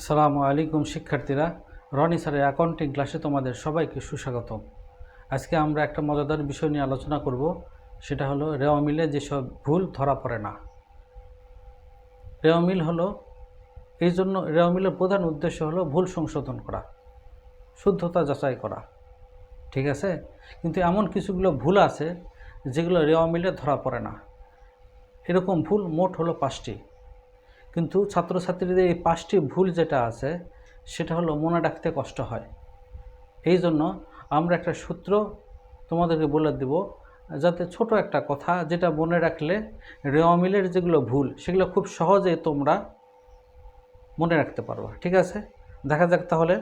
আসসালামু আলাইকুম শিক্ষার্থীরা। রনি স্যারের অ্যাকাউন্টিং ক্লাসে তোমাদের সবাইকে সুস্বাগত আজকে আমরা একটা মজাদার বিষয় নিয়ে আলোচনা করব, সেটা হলো রেওয়া মিলে যেসব ভুল ধরা পড়ে না। রেওয়া মিল হলো, এই জন্য রেওয়া মিলের প্রধান উদ্দেশ্য হলো ভুল সংশোধন করা, শুদ্ধতা যাচাই করা। ঠিক আছে? কিন্তু এমন কিছুগুলো ভুল আছে, যেগুলো রেওয়া মিলে ধরা পড়ে না। এরকম ভুল মোট হলো পাঁচটি। কিন্তু ছাত্রছাত্রীদের এই পাঁচটি ভুল যেটা আছে, সেটা হলো মনে রাখতে কষ্ট হয়। এই জন্য আমরা একটা সূত্র তোমাদেরকে বলে দেব, যাতে ছোট একটা কথা যেটা মনে রাখলে রেওয়া মিলের যেগুলো ভুল, সেগুলো খুব সহজে তোমরা মনে রাখতে পারবা, ঠিক আছে? দেখা যাক তাহলে।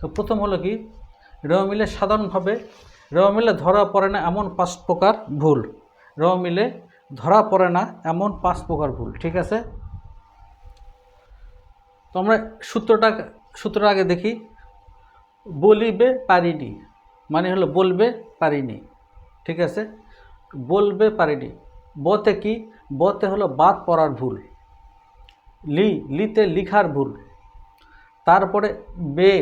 তো প্রথম হলো কি, রেওয়া মিলে সাধারণভাবে, রেওয়া মিলে ধরা পড়ে না এমন পাঁচ প্রকার ভুল। রেওয়া মিলে ধরা পড়ে না এমন পাঁচ প্রকার ভুল, ঠিক আছে? তো আমরা সূত্রটা সূত্রটা আগে দেখি। বলিবে পারিনি মানে হলো বলবে পারিনি, ঠিক আছে? বলবে পারিনি। বতে কি? বতে হলো বাদ পড়ার ভুল, লি, লিতে লিখার ভুল, তারপরে বে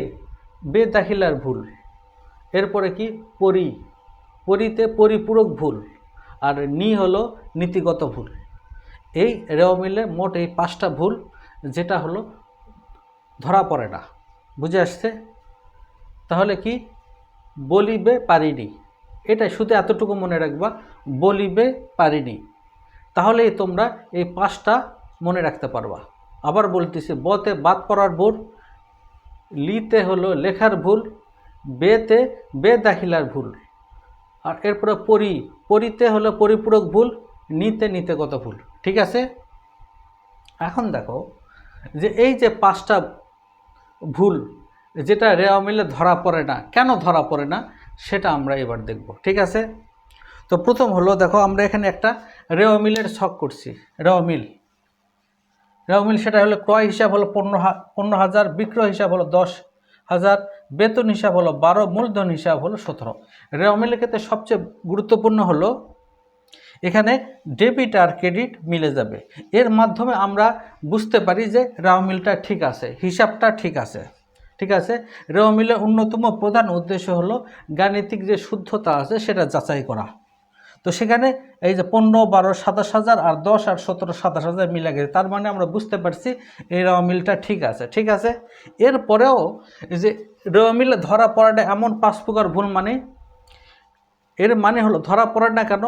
বে দাখিলার ভুল, এরপরে কি? পরি, পরিতে পরিপূরক ভুল, আর নি হলো নীতিগত ভুল। এই রেওয়া মিলে মোট এই পাঁচটা ভুল, যেটা হলো ধরা পড়ে না। বুঝে আসছে? তাহলে কি? বলিবে পারিনি। এটা শুধু এতটুকু মনে রাখবা, বলিবে পারিনি। তাহলেই তোমরা এই পাঁচটা মনে রাখতে পারবা। আবার বলতেছি, বতে বাদ পড়ার ভুল, লিতে হলো লেখার ভুল, বেতে বে দাখিলার ভুল। আর এরপরে পরি, পরিতে হলো পরিপূরক ভুল, নিতে নিতে কত ভুল। ঠিক আছে? এখন দেখো যে এই যে পাঁচটা ভুল, যেটা রেওয়া মিলে ধরা পড়ে না। কেন ধরা পড়ে না? সেটা আমরা এবার দেখব, ঠিক আছে? তো প্রথম হলো, দেখো, আমরা এখানে একটা রেওয়া মিলের ছক করছি। রেওয়া মিল রেওয়া মিল সেটা হলো ক্রয় হিসাব হলো পনেরো পনেরো হাজার, বিক্রয় হিসাব হলো দশ হাজার, বেতন হিসাব হলো বারো, মূলধন হিসাব হলো সতেরো। রেওয়া মিলের ক্ষেত্রে সবচেয়ে গুরুত্বপূর্ণ হলো এখানে ডেবিট আর ক্রেডিট মিলে যাবে। এর মাধ্যমে আমরা বুঝতে পারি যে রেওয়া মিলটা ঠিক আছে, হিসাবটা ঠিক আছে। ঠিক আছে? রেওয়া মিলের অন্যতম প্রধান উদ্দেশ্য হলো গাণিতিক যে শুদ্ধতা আছে সেটা যাচাই করা। তো সেখানে এই যে পনেরো, বারো, সাতাশ হাজার আর দশ আর সতেরো, সাতাশ হাজার মিলে গেছে। তার মানে আমরা বুঝতে পারছি এই মিলটা ঠিক আছে। ঠিক আছে? এরপরেও যে মিলে ধরা পড়াটা এমন পাঁচ প্রকার ভুল মানে এর মানে হলো ধরা পড়ে না কেন?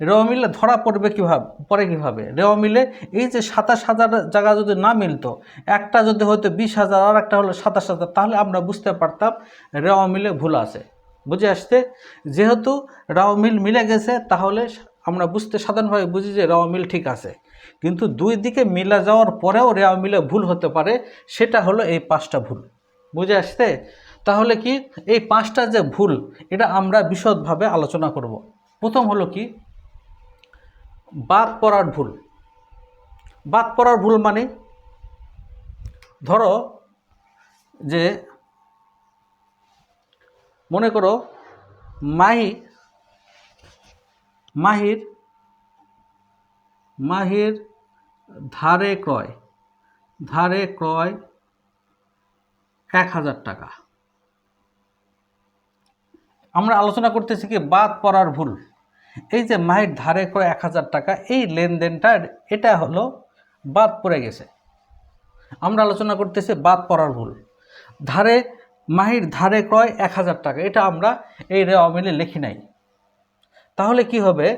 রেওয়া মিলে ধরা পড়বে কীভাবে, পরে কীভাবে? রেওয়া মিলে এই যে সাতাশ হাজার জায়গা যদি না মিলতো, একটা যদি হয়তো বিশ হাজার আর একটা হলো সাতাশ হাজার, তাহলে আমরা বুঝতে পারতাম রেওয়া মিলে ভুল আছে। বুঝে আসতে যেহেতু রেওয়া মিল মিলে গেছে, তাহলে আমরা বুঝতে সাধারণভাবে বুঝি যে রেওয়া মিল ঠিক আছে। কিন্তু দুই দিকে মিলে যাওয়ার পরেও রেওয়া মিলে ভুল হতে পারে, সেটা হলো এই পাঁচটা ভুল। বুঝে আসতে তাহলে কি? এই পাঁচটা যে ভুল, এটা আমরা বিশদভাবে আলোচনা করব। প্রথম হলো কি? বাদ পড়ার ভুল। বাদ পড়ার ভুল মানে ধরো যে, মনে করো মাহি, মাহির মাহির ধারে ক্রয় ধারে ক্রয় এক হাজার টাকা। আমরা আলোচনা করতেছি কি বাদ পড়ার ভুল। এই যে মাহির ধারে ক্রয় এক হাজার টাকা, এই লেনদেনটা এটা হলো বাদ পড়ে গেছে। আমরা আলোচনা করতেছি বাদ পড়ার ভুল। ধারে, মাহির ধারে ক্রয় এক হাজার টাকা, এটা আমরা এই রেওয়া মিলে লিখি নাই। তাহলে কি হবে?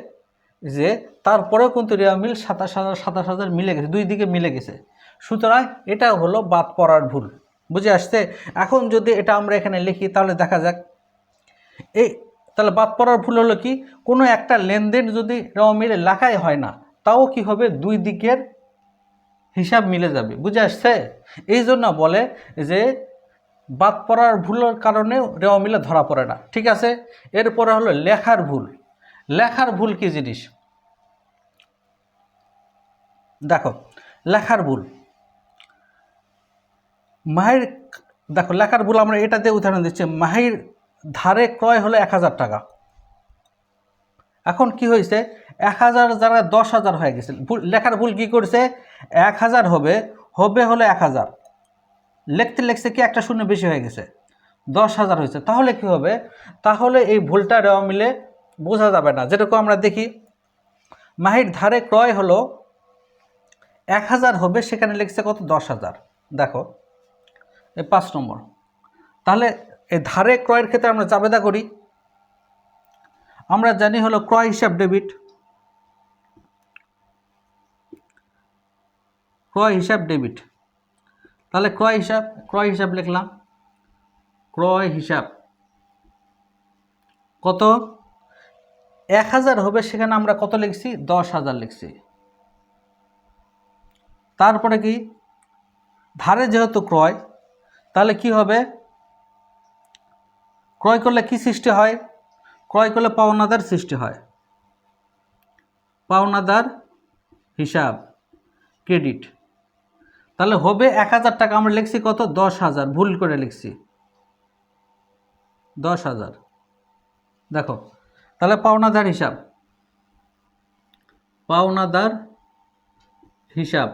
যে তারপরেও কিন্তু রেওয়া মিল সাতাশ হাজার সাতাশ হাজার মিলে গেছে, দুই দিকে মিলে গেছে। সুতরাং এটা হলো বাদ পড়ার ভুল। বুঝে আসছে? এখন যদি এটা আমরা এখানে লিখি, তাহলে দেখা যাক। এই তাহলে বাদ পড়ার ভুল হলো কি? কোনো একটা লেনদেন যদি মিলে লেখাই হয় না, তাও কি হবে? দুই দিকের হিসাব মিলে যাবে। বুঝে আসছে? এই জন্য বলে যে বাদ পড়ার ভুলের কারণে রেওয়া মিলে ধরা পড়ে না। ঠিক আছে? এরপরে হলো লেখার ভুল। লেখার ভুল কি জিনিস? দেখো, লেখার ভুল। মাহির, দেখো, লেখার ভুল আমরা এটাতে উদাহরণ দিচ্ছি। মাহির ধারে ক্রয় হলো এক হাজার টাকা। এখন কি হয়েছে? এক হাজার যারা দশ হাজার হয়ে গেছে। লেখার ভুল কী করছে? এক হাজার হবে হবে হলো এক হাজার। লিখতে লিখতে কি একটা শূন্য বেশি হয়ে গেছে? দশ হাজার হয়েছে। তাহলে কি হবে? তাহলে এই ভুলটা রেওয়া মিলে বোঝা যাবে না। যেরকম আমরা দেখি, মাহির ধারে ক্রয় হলো এক হাজার হবে, সেখানে লিখছে কত? দশ হাজার। দেখো, এই পাঁচ নম্বর। তাহলে ধারে ক্রয়ের ক্ষেত্রে আমরা চাবেদা করি। আমরা জানি হলো ক্রয় হিসাব ডেবিট। ক্রয় হিসাব ডেবিট। তাহলে ক্রয় হিসাব ক্রয় হিসাব লিখলাম। ক্রয় হিসাব। কত? এক হাজার হবে, সেখানে আমরা কত লিখছি? দশ হাজার লিখছি। তারপরে কি? ধারে যেহেতু ক্রয়, তাহলে কি হবে? ক্রয় করলে কি সৃষ্টি হয়? ক্রয় করলে পাওনাদার সৃষ্টি হয়। পাওনাদার হিসাব, ক্রেডিট। তাহলে হবে এক হাজার টাকা, আমরা লিখছি কত? দশ হাজার। ভুল করে লিখছি। দশ হাজার। দেখো, তাহলে পাওনাদার হিসাব। পাওনাদার হিসাব।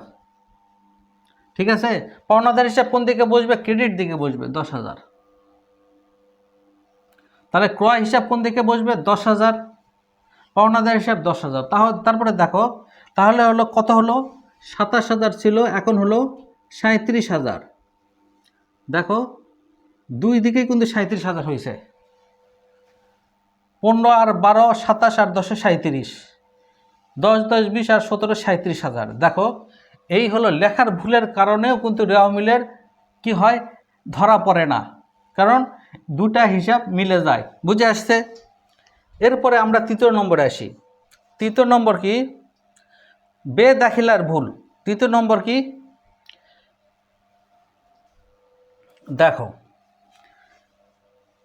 ঠিক আছে? পাওনাদার হিসাব কোন দিকে বসবে? ক্রেডিট দিকে বসবে। দশ হাজার। তাহলে ক্রয় হিসাব কোন দিকে বসবে? দশ হাজার। পাওনাদার হিসাব দশ হাজার। তাহলে তারপরে দেখো, তাহলে হলো কত হলো? সাতাশ হাজার ছিল, এখন হলো সাঁত্রিশ হাজার। দেখো, দুই দিকেই কিন্তু সাঁত্রিশ হাজার হয়েছে। পনেরো আর বারো, সাতাশ আর দশে সাঁত্রিশ দশ দশ, বিশ আর সতেরো সাঁত্রিশ হাজার। দেখো, এই হলো লেখার ভুলের কারণেও কিন্তু রেওয়া মিলের কি হয়? ধরা পড়ে না। কারণ দুটা হিসাব মিলে যায়, বুঝে আসছে? এরপরে আমরা তৃতীয় নম্বরে আসি। তৃতীয় নম্বর কি? বে দাখিলার ভুল। তৃতীয় নম্বর কি? দেখো,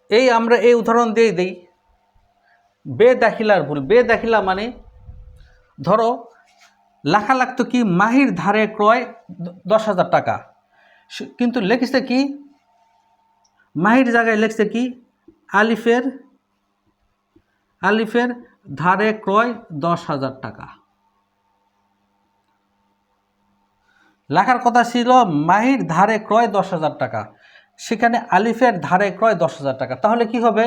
এই আমরা এই উদাহরণ দিয়ে দিই। বে দাখিলার ভুল। বে দাখিলা মানে ধরো লেখা লাগতো কি মাহির ধারে ক্রয় দশ হাজার টাকা। কিন্তু লেখছে কি? মাহির জায়গায় লেখছে কি? আলিফের আলিফের ধারে ক্রয় দশ হাজার টাকা। লেখার কথা ছিল মাহির ধারে ক্রয় দশ হাজার টাকা, সেখানে আলিফের ধারে ক্রয় দশ হাজার টাকা। তাহলে কি হবে?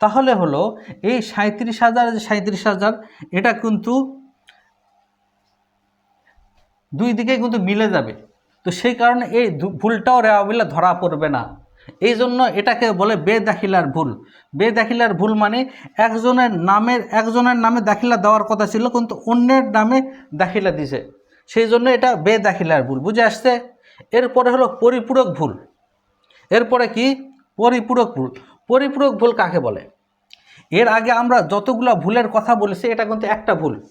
তাহলে হলো এই সাঁত্রিশ হাজার যে সাঁত্রিশ হাজার, এটা কিন্তু দুই দিকে কিন্তু মিলে যাবে। তো সেই কারণে এই ভুলটাও রেওয়া মিলে ধরা পড়বে না। এই জন্য এটাকে বলে বেদাখিলার ভুল। বেদাখিলার ভুল মানে একজনের নামের একজনের নামে দাখিলা দেওয়ার কথা ছিল, কিন্তু অন্যের নামে দাখিলা দিছে। সেই জন্য এটা বেদাখিলার ভুল। বুঝে আসছে? এরপরে হলো পরিপূরক ভুল। এরপরে কি? পরিপূরক ভুল। পরিপূরক ভুল কাকে বলে? এর আগে আমরা যতগুলো ভুলের কথা বলেছি, এটা কিন্তু একটা ভুল।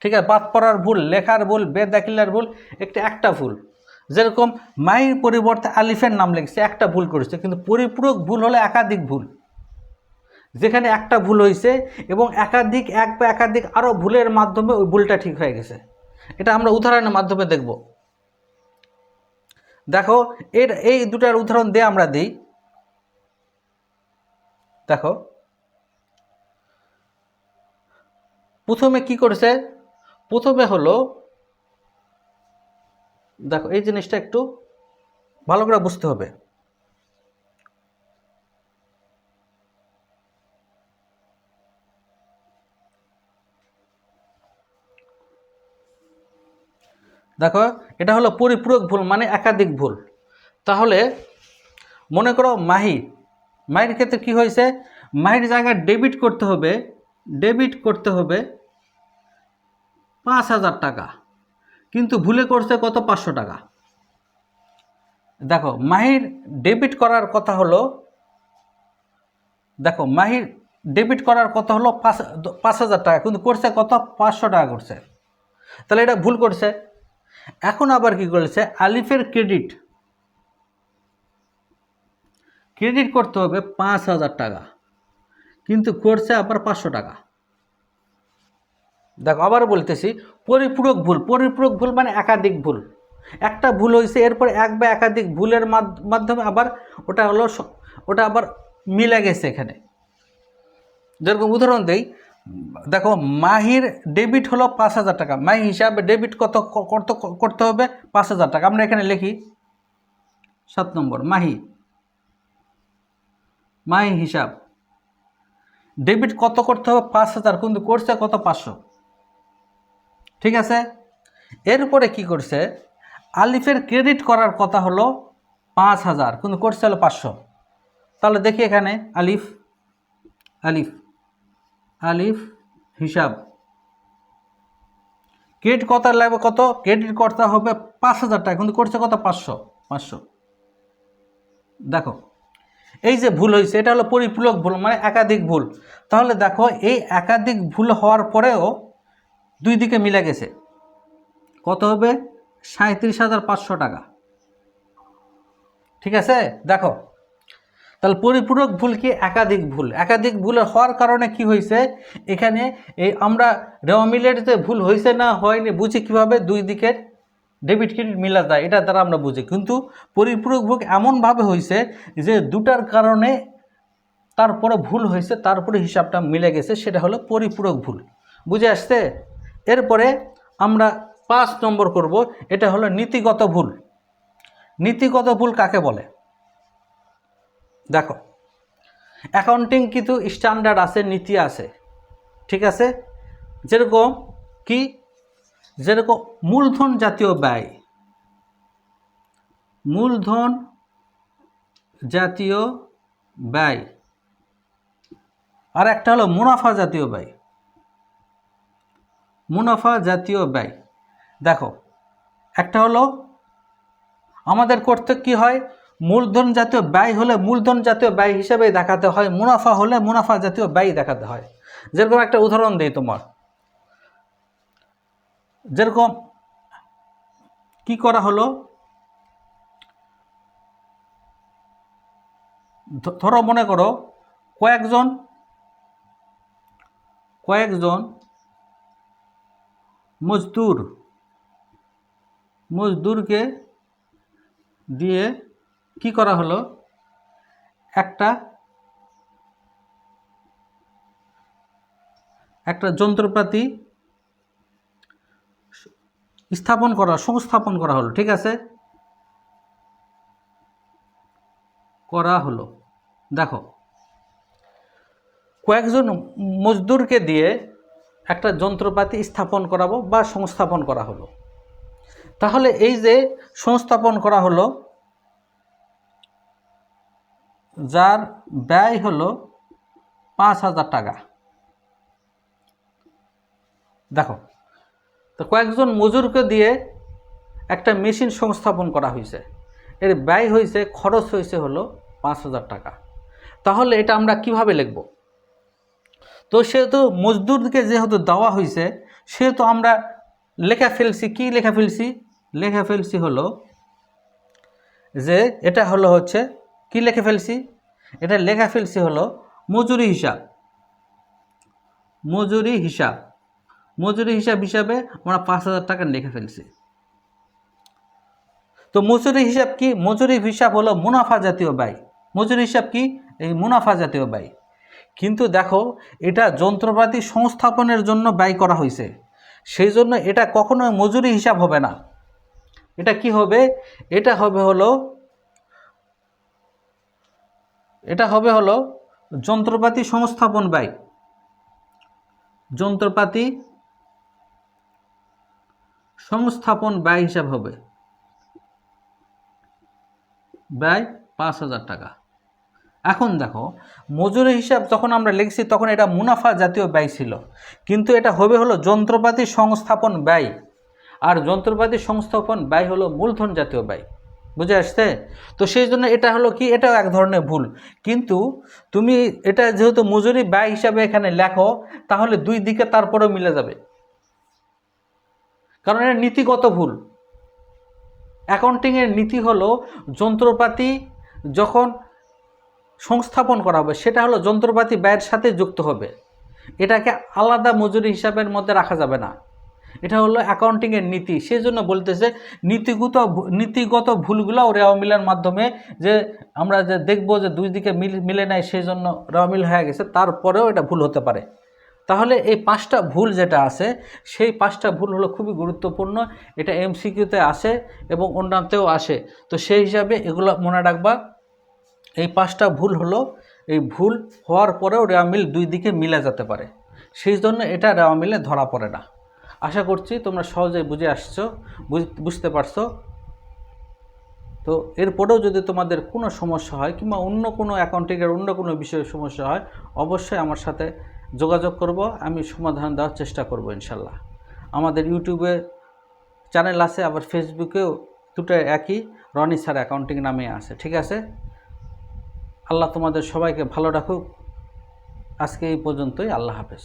ঠিক আছে? বাদ পড়ার ভুল, লেখার ভুল, বেদাখিলার ভুল, একটা একটা ভুল। যেরকম মায়ের পরিবর্তে আলিফের নাম লিখছে একটা ভুল করেছে, কিন্তু পরিপূরক ভুল হলে একাধিক ভুল। যেখানে একটা ভুল হয়েছে এবং একাধিক এক বা একাধিক আরও ভুলের মাধ্যমে ওই ভুলটা ঠিক হয়ে গেছে। এটা আমরা উদাহরণের মাধ্যমে দেখব। দেখো, এর এই দুটার উদাহরণ দিয়ে আমরা দিই। দেখো, প্রথমে কি করেছে? প্রথমে হলো দেখো, এই জিনিসটা একটু ভালো করে বুঝতে হবে। দেখো, এটা হলো পরিপূরক ভুল মানে একাধিক ভুল। তাহলে মনে করো মাহি মাহির ক্ষেত্রে কি হয়েছে? মাহির জায়গায় ডেবিট করতে হবে ডেবিট করতে হবে পাঁচ হাজার টাকা। কিন্তু ভুলে করছে কত পাঁচশো টাকা? দেখো, মাহির ডেবিট করার কথা হলো, দেখো, মাহির ডেবিট করার কথা হলো পাঁচ পাঁচ হাজার টাকা, কিন্তু করছে কত? পাঁচশো টাকা করছে। তাহলে এটা ভুল করছে। এখন আবার কি করেছে? আলিফের ক্রেডিট ক্রেডিট করতে হবে পাঁচ হাজার টাকা, কিন্তু করছে আবার পাঁচশো টাকা। দেখো আবার বলতেছি, পরিপূরক ভুল পরিপূরক ভুল মানে একাধিক ভুল। একটা ভুল হয়েছে এরপরে এক বা একাধিক ভুলের মাধ- মাধ্যমে আবার ওটা হলো ওটা আবার মিলে গেছে এখানে। যেরকম উদাহরণ দেই, দেখো, মাহির ডেবিট হলো পাঁচ হাজার টাকা, মাহি হিসাবে ডেবিট কত করতে হবে? পাঁচ হাজার টাকা। আমরা এখানে লিখি, সাত নম্বর, মাহি। মাহি হিসাব। ডেবিট কত করতে হবে? পাঁচ হাজার, কিন্তু করছে কত? পাঁচশো। ঠিক আছে? এরপরে কি করছে? আলিফের ক্রেডিট করার কথা হলো পাঁচ হাজার। কিন্তু করছে হলো পাঁচশো। তাহলে দেখি এখানে, আলিফ আলিফ আলিফ হিসাব। ক্রেডিট কত লাগবে কত? ক্রেডিট করতে হবে পাঁচ হাজার টাকা। কিন্তু করছে কত? পাঁচশো পাঁচশো। দেখো, এই যে ভুল হয়েছে, এটা হলো পরিপূরক ভুল মানে একাধিক ভুল। তাহলে দেখো, এই একাধিক ভুল হওয়ার পরেও দুই দিকে মিলে গেছে। কত হবে? সাঁত্রিশ হাজার পাঁচশো টাকা। ঠিক আছে? দেখো। তাহলে পরিপূরক ভুল কি? একাধিক ভুল। একাধিক ভুল হওয়ার কারণে কি হয়েছে? এখানে এই আমরা রেওয়া মিলের যে ভুল হয়েছে না হয়নি, বুঝি কীভাবে দুই দিকের ডেবিট ক্রেডিট মিলা যায়, এটা দ্বারা আমরা বুঝি। কিন্তু পরিপূরক ভুল এমনভাবে হয়েছে যে দুটার কারণে তারপরে ভুল হয়েছে, তারপরে হিসাবটা মিলে গেছে, সেটা হলো পরিপূরক ভুল। বুঝে আসছে? এরপরে আমরা পাঁচ নম্বর করব, এটা হলো নীতিগত ভুল। নীতিগত ভুল কাকে বলে? দেখো অ্যাকাউন্টিং কিন্তু স্ট্যান্ডার্ড আছে, নীতি আছে, ঠিক আছে? যেরকম কি? যেরকম মূলধন জাতীয় ব্যয়, মূলধন জাতীয় ব্যয় আর একটা হলো মুনাফা জাতীয় ব্যয়। মুনাফা জাতীয় ব্যয়। দেখো, একটা হলো, আমাদের করতে কি হয়? মূলধন জাতীয় ব্যয় হলে মূলধন জাতীয় ব্যয় হিসেবে দেখাতে হয়, মুনাফা হলে মুনাফা জাতীয় ব্যয় দেখাতে হয়। যেরকম একটা উদাহরণ দিই তোমার। যেরকম কি করা হলো? ধরো মনে করো, কয়েকজন কয়েকজন মজদুর। মজদুরকে দিয়ে কি করা হলো? একটা একটা যন্ত্রপাতি স্থাপন করা, সংস্থাপন করা হলো, ঠিক আছে? করা হলো। দেখো, কয়েকজন মজদুরকে দিয়ে একটা যন্ত্রপাতি স্থাপন করাবো বা সংস্থাপন করা হলো। তাহলে এই যে সংস্থাপন করা হলো, যার ব্যয় হলো পাঁচ হাজার টাকা। দেখো, তো কয়েকজন মজুরকে দিয়ে একটা মেশিন সংস্থাপন করা হয়েছে। এর ব্যয় হয়েছে, খরচ হয়েছে হলো পাঁচ হাজার টাকা। তাহলে এটা আমরা কীভাবে লিখব? তো সেহেতু মজদুরকে যেহেতু দেওয়া হয়েছে সেহেতু আমরা লেখা ফেলছি, কি লেখা ফেলছি? লেখা ফেলছি হলো যে এটা হলো হচ্ছে, কি লেখা ফেলছি? এটা লেখা ফেলছি হলো মজুরি হিসাব। মজুরি হিসাব। মজুরি হিসাব হিসাবে আমরা পাঁচ হাজার টাকা লিখে ফেলছি। তো মজুরি হিসাব কি? মজুরি হিসাব হলো মুনাফা জাতীয় ব্যয়। মজুরি হিসাব কি? এই মুনাফা জাতীয় ব্যয়। কিন্তু দেখো, এটা যন্ত্রপাতি সংস্থাপনের জন্য ব্যয় করা হয়েছে সেই জন্য এটা কখনোই মজুরি হিসাব হবে না। এটা কি হবে? এটা হবে হলো, এটা হবে হলো যন্ত্রপাতি সংস্থাপন ব্যয়। যন্ত্রপাতি সংস্থাপন ব্যয় হিসাব হবে। ব্যয় পাঁচ হাজার টাকা। এখন দেখো মজুরি হিসাব যখন আমরা লিখছি তখন এটা মুনাফা জাতীয় ব্যয় ছিল। কিন্তু এটা হবে হলো যন্ত্রপাতি সংস্থাপন ব্যয়। আর যন্ত্রপাতি সংস্থাপন ব্যয় হলো মূলধন জাতীয় ব্যয়। বুঝে আসছে? তো সেই জন্য এটা হলো কি? এটাও এক ধরনের ভুল। কিন্তু তুমি এটা যেহেতু মজুরি ব্যয় হিসাবে এখানে লেখো, তাহলে দুই দিকে তারপরেও মিলে যাবে। কারণ এটা নীতিগত ভুল। অ্যাকাউন্টিংয়ের নীতি হলো যন্ত্রপাতি যখন সংস্থাপন করা হবে, সেটা হলো যন্ত্রপাতি ব্যয়ের সাথে যুক্ত হবে। এটাকে আলাদা মজুরি হিসাবের মধ্যে রাখা যাবে না। এটা হলো অ্যাকাউন্টিংয়ের নীতি। সেই জন্য বলতেছে, নীতিগত নীতিগত ভুলগুলো রেওয়া মিলের মাধ্যমে যে আমরা যে দেখব যে দুই দিকে মিল, মিলে নাই সেই জন্য রেওয়া মিল হয়ে গেছে, তারপরেও এটা ভুল হতে পারে। তাহলে এই পাঁচটা ভুল যেটা আছে, সেই পাঁচটা ভুল হলো খুবই গুরুত্বপূর্ণ। এটা এমসিকিউতে আসে এবং অন্যান্যতেও আসে। তো সেই হিসাবে এগুলো মনে রাখবা। এই পাঁচটা ভুল হলো, এই ভুল হওয়ার পরেও রেওয়া মিল দুই দিকে মিলে যেতে পারে। সেই জন্য এটা রেওয়া মিলে ধরা পড়ে না। আশা করছি তোমরা সহজেই বুঝে আসছো, বুঝ- বুঝতে পারছ। তো এরপরেও যদি তোমাদের কোনো সমস্যা হয় কিংবা অন্য কোনো অ্যাকাউন্টিংয়ের অন্য কোনো বিষয়ে সমস্যা হয়, অবশ্যই আমার সাথে যোগাযোগ করব, আমি সমাধান দেওয়ার চেষ্টা করব ইনশাল্লাহ। আমাদের ইউটিউবে চ্যানেল আছে, আবার ফেসবুকেও দুটো একই, রনি স্যার অ্যাকাউন্টিং নামে আছে, ঠিক আছে? আল্লাহ তোমাদের সবাইকে ভালো রাখুক। আজকে এই পর্যন্তই আল্লাহ হাফেজ।